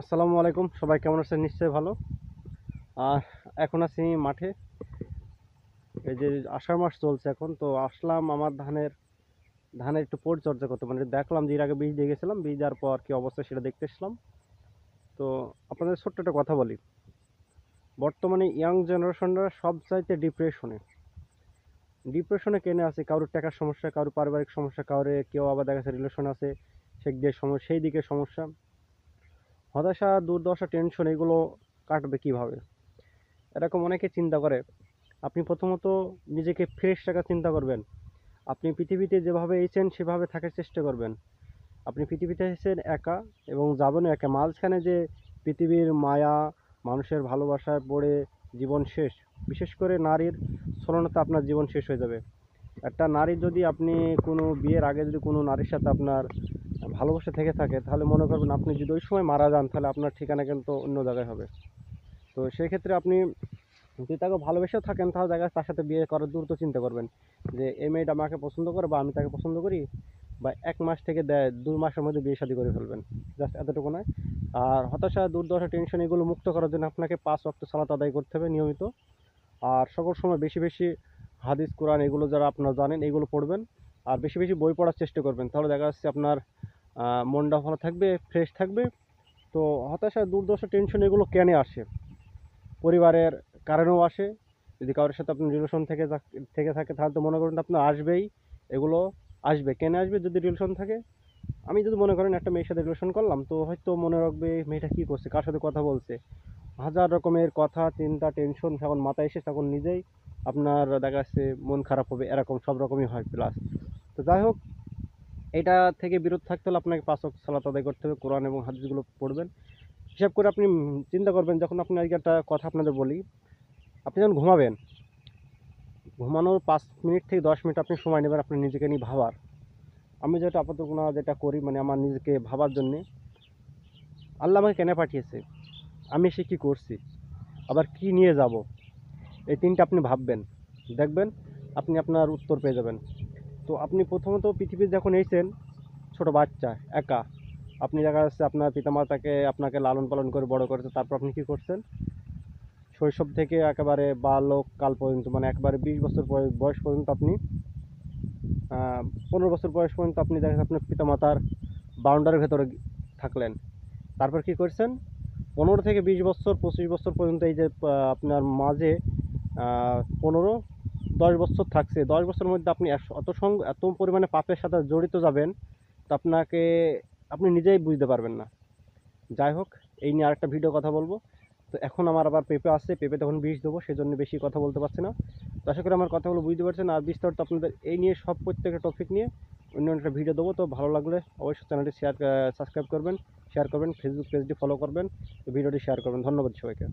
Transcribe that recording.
আসসালামু আলাইকুম। সবাই কেমন আছেন? নিশ্চয়ই ভালো। আর এখন আছি মাঠে। এই যে আষাঢ় মাস চলছে এখন, তো আসলাম আমার ধানের ধানের একটু পরিচর্যা করতে। মানে দেখলাম যে এর আগে বীজ দিয়ে গেছিলাম, বীজ দেওয়ার পর কী অবস্থা সেটা দেখতে এসলাম তো আপনাদের ছোট্ট একটা কথা বলি। বর্তমানে ইয়াং জেনারেশনরা সব চাইতে ডিপ্রেশনে। ডিপ্রেশনে কেনে আছে? কারোর টাকার সমস্যা, কারোর পারিবারিক সমস্যা, কারোর কেউ আবার দেখা যাচ্ছে রিলেশন আছে, সে দিয়ে সমস্যা সেই দিকে সমস্যা। হতাশা, দুর্দশা টেনশন এগুলো কাটবে কীভাবে? এরকম অনেকে চিন্তা করে। আপনি প্রথমত নিজেকে ফ্রেশ রাখার চিন্তা করবেন। আপনি পৃথিবীতে যেভাবে এসেছেন, সেভাবে থাকার চেষ্টা করবেন। আপনি পৃথিবীতে এসেছেন একা এবং যাবেন একা। মাঝখানে যে পৃথিবীর মায়া, মানুষের ভালোবাসায় পড়ে জীবন শেষ। বিশেষ করে নারীর ছলনাতে আপনার জীবন শেষ হয়ে যাবে। একটা নারী যদি আপনি কোনো বিয়ের আগে যদি কোনো নারীর সাথে আপনার ভালোবাসা থেকে থাকে, তাহলে মনে করবেন আপনি যদি ওই সময় মারা যান, তাহলে আপনার ঠিকানা কিন্তু অন্য জায়গায় হবে। তো সেই ক্ষেত্রে আপনি যদি তাকে ভালোবেসেও থাকেন, তাহলে দেখা তার সাথে বিয়ে করার দ্রুত চিন্তা করবেন যে, এই মেয়েটা আমাকে পছন্দ করে বা আমি তাকে পছন্দ করি। বা এক মাস থেকে দেয় দুই মাসের মধ্যে বিয়ে শাদী করে ফেলবেন। জাস্ট এতটুকু নয়। আর হতাশা, দুর্দশা টেনশন এগুলো মুক্ত করার জন্য আপনাকে পাঁচ ওয়াক্ত সালাত আদায় করতে হবে নিয়মিত। আর সকল সময় বেশি বেশি হাদিস, কোরআন এগুলো যারা আপনারা জানেন, এগুলো পড়বেন। আর বেশি বেশি বই পড়ার চেষ্টা করবেন। তাহলে দেখা যাচ্ছে আপনার মনটা ভালো থাকবে ফ্রেশ থাকবে। তো হতাশা, দুর্দশা টেনশন এগুলো কেন আসে? পরিবারের কারণেও আসে। যদি কারোর সাথে আপনার রিলেশন থেকে থাক- থেকে থাকে, তাহলে তো মনে করেন আপনার আসবেই। এগুলো আসবে। কেন আসবে যদি রিলেশন থাকে? আমি যদি মনে করেন একটা মেয়ের সাথে রিলেশন করলাম, তো হয়তো মনে রাখবে মেয়েটা কী করছে? কার সাথে কথা বলছে? হাজার রকমের কথা, চিন্তা টেনশন যখন মাথায় এসে, তখন নিজেই আপনার দেখা যাচ্ছে মন খারাপ হবে, এরকম সব রকমই হয় প্লাস তো যাই হোক এটা থেকে বিরত থাকতে হলে আপনাকে পাঁচ ওয়াক্ত সালাত আদায় করতে হবে, কোরআন এবং হাদিসগুলো পড়বেন। হিসাব করে আপনি চিন্তা করবেন, যখন আপনি আজকে একটা কথা আপনাদের বলি, আপনি যখন ঘুমাবেন, ঘুমানোর পাঁচ মিনিট থেকে দশ মিনিট আপনি সময় নেবেন আপনি নিজেকে নিয়ে ভাবার। আমি যেটা আপাতত কোনো যেটা করি মানে আমার নিজেকে ভাবার জন্যে, আল্লাহ আমাকে কেন পাঠিয়েছে? আমি সে কী করছি? আবার কি নিয়ে যাব? এই তিনটা আপনি ভাববেন। দেখবেন, আপনি আপনার উত্তর পেয়ে যাবেন। তো আপনি প্রথমত পৃথিবীতে যখন এসেছেন, ছোট বাচ্চা, একা, আপনি দেখা যাচ্ছে আপনার পিতামাতাকে আপনাকে লালন পালন করে বড় করেছে, তারপর আপনি কি করছেন? শৈশব থেকে একেবারে বালক কাল পর্যন্ত মানে একবারে বিশ বছর বয়- বয়স পর্যন্ত আপনি পনেরো বছর বয়স পর্যন্ত আপনি দেখা যাচ্ছে আপনার পিতামাতার বাউন্ডারির ভেতরে থাকলেন। তারপর কি করছেন? পনেরো থেকে বিশ বছর, পঁচিশ বছর পর্যন্ত এই যে আপনার মাঝে পনেরো দশ বছর থাকছে, দশ বছরের মধ্যে আপনি অত সঙ্গ এত পরিমাণে পাপের সাথে জড়িত যাবেন, তো আপনাকে, আপনি নিজেই বুঝতে পারবেন না। যাই হোক, এই নিয়ে আরেকটা ভিডিও কথা বলব। তো এখন আমার আবার পেঁপে আসছে, পেঁপে তখন বিষ দেবো সেই জন্য বেশি কথা বলতে পারছি না। তো আশা করি আমার কথাগুলো বুঝতে পারছেন। আর বিস্তারিত আপনাদের এই নিয়ে সব প্রত্যেকটা টপিক নিয়ে অন্য একটা ভিডিও দেবো। তো ভালো লাগলে অবশ্যই চ্যানেলটি শেয়ার সাবস্ক্রাইব করবেন শেয়ার করবেন ফেসবুক পেজটি ফলো করবেন ভিডিওটি শেয়ার করবেন। ধন্যবাদ সবাইকে।